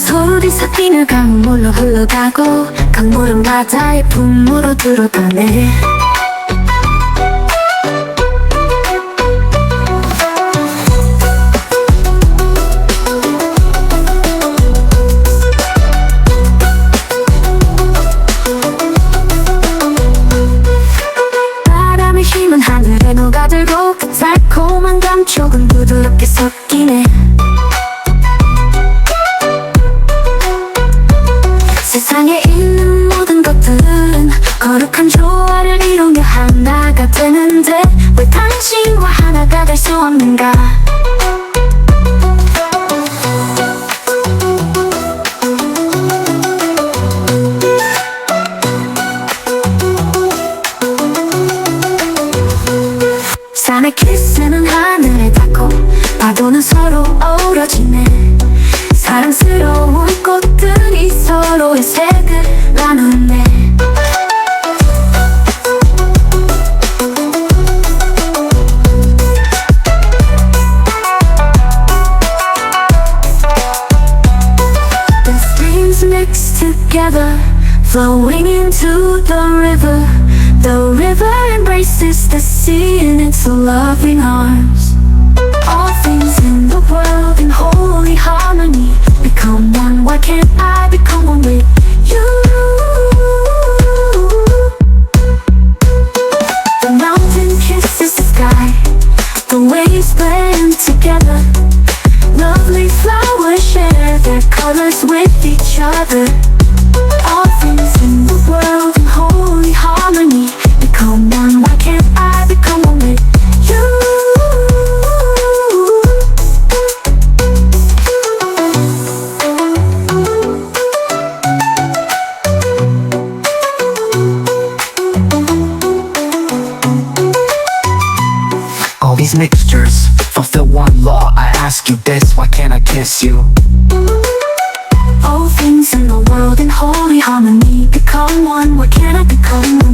섞이는 강물로 흘러가고 강물은 바다의 품으로 들어가네 세상에 있는 모든 것들은 거룩한 조화를 이루며 하나가 되는데 왜 당신과 하나가 될 수 없는가 together Flowing into the river. The river embraces the sea in its loving arms. All things in the world in holy harmony. Become one, why can't I become one with you? The mountain kisses the sky. The waves blend together. Lovely flowers share their colors with each other these mixtures Fulfill one law, I ask you this Why can't I kiss you? All things in the world in holy harmony Become one, why can't I become one?